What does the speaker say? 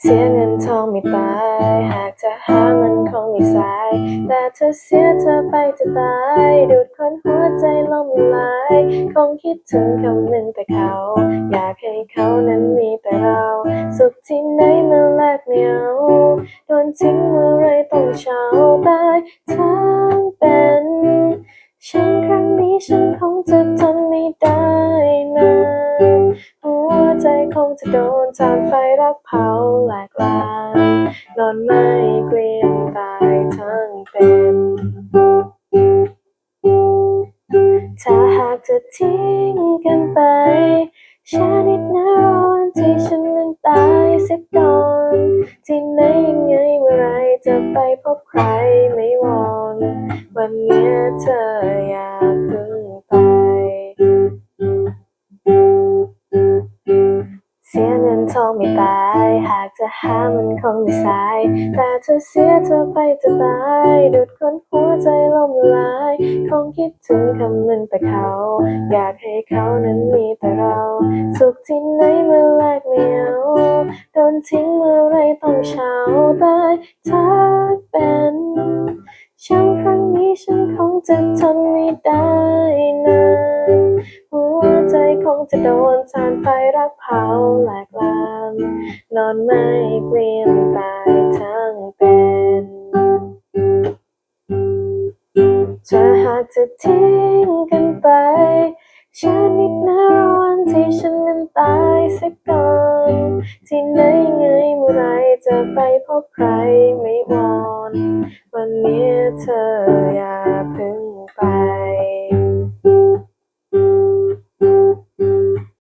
เสียเงินทองไม่ตาย หากจะหามันคงไม่สาย แต่เธอเสียเธอไปจะตาย ดูดคนหัวใจล่มลาย คงคิดถึงคำหนึ่งแต่เขา อยากให้เขานั้นมีแต่เรา สุขที่ไหนมาแลกเหนียวโดนทิ้งเมื่อไรต้องเช้าตายทั้งเป็นฉัน งจะโดนจานไฟรักเผาแหลกลานนอนไม่เกลียมตายทั้งเป็นถ้าหากจะทิ้งกันไปช้านิดนะรอวันที่ฉันนั้นตายเสียก่อนที่ไหนยังไงเมื่อไรจะไปพบใครไม่วอนวันเนี้ยเธออย่า สียเงินทองไม่ตาย หากจะหามันคงไม่สาย แต่เธอเสียเธอไปจะตายดูดคนหัวใจล่มละลาย คงคิดถึงคำนึ่งแต่เขา อยากให้เขานั้นมีแต่เรา สุขที่ไหนมาแลกเหนียวโดนทิ้งเมื่อไรต้องเช้าตายถ้าเป็นช้ำครั้งนี้ฉันคงจะทนไม่ได้นา จะโดนสานไฟรักเผาแหลกลานนอนไม่เกลียมตายทั้งเป็นถ้าหากจะทิ้งกันไปช้านิดนะรอวันที่ฉันนั้นตายสียก่อนที่ไหนไงเมื่อไรจะไปพบใครไม่วอน วันนี้เธออยาเ